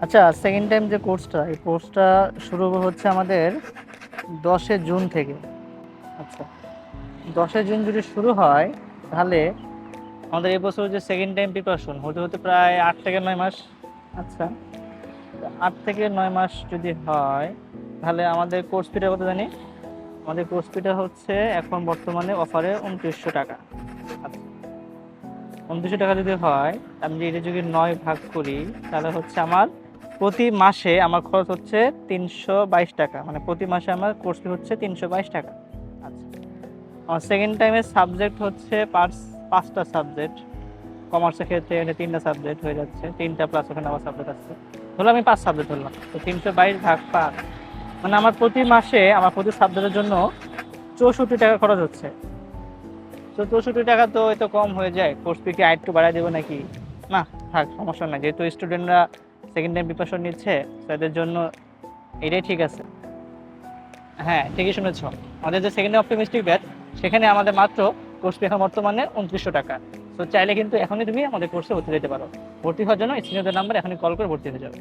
আচ্ছা second time যে কোর্সটা এই কোর্সটা শুরু হচ্ছে আমাদের দশে জুন থেকে। আচ্ছা দশে জুন যদি শুরু হয় তাহলে আমাদের এবছর যে সেকেন্ড টাইম প্রিপারেশন হতে হতে প্রায় আট থেকে নয় মাস। আচ্ছা। আট থেকে নয় মাস যদি হয় তাহলে আমাদের কোর্স ফিটা কত জানি? আমাদের কোর্স ফিটা হচ্ছে এখন বর্তমানে অফারে উনত্রিশশো টাকা। আচ্ছা উনত্রিশশো টাকা যদি হয় আমি যদি এটা যদি নয় ভাগ করি তাহলে হচ্ছে আমার প্রতি মাসে আমার খরচ হচ্ছে তিনশো বাইশ টাকা। মানে প্রতি মাসে আমার কোর্স হচ্ছে তিনশো বাইশ টাকা। আচ্ছা। আমার সেকেন্ড টাইমের সাবজেক্ট হচ্ছে পাঁচ পাঁচটা সাবজেক্ট কমার্সের ক্ষেত্রে এখানে তিনটা সাবজেক্ট হয়ে যাচ্ছে। তিনটা প্লাস ওখানে আমার সাবজেক্ট আছে ধরো আমি পাঁচ সাবজেক্ট ধরলাম। তো তিনশো বাইশ ভাগ পাঁচ। মানে আমার প্রতি মাসে, আমার প্রতি সাবজেক্টের জন্য চৌষট্টি টাকা খরচ হচ্ছে। তো চৌষট্টি টাকা তো এত কম হয়ে যায়। কোর্স ফি কি আর একটু বাড়ায় দেবো নাকি? না, থাক, সমস্যা নাই। যেহেতু স্টুডেন্টরা সেকেন্ড টাইম প্রিপারেশন নিচ্ছে তাদের জন্য এটাই ঠিক আছে। হ্যাঁ ঠিকই শুনেছ। আমাদের যে সেকেন্ড অপটিমিস্টিক ব্যাচ সেখানে আমাদের মাত্র কোর্স এখন বর্তমানে উনত্রিশশো টাকা। তো চাইলে কিন্তু এখনই তুমি আমাদের কোর্সে ভর্তি যেতে পারো। ভর্তি হওয়ার জন্য স্ক্রিনের নাম্বার এখনই কল করে ভর্তি হয়ে যাবে।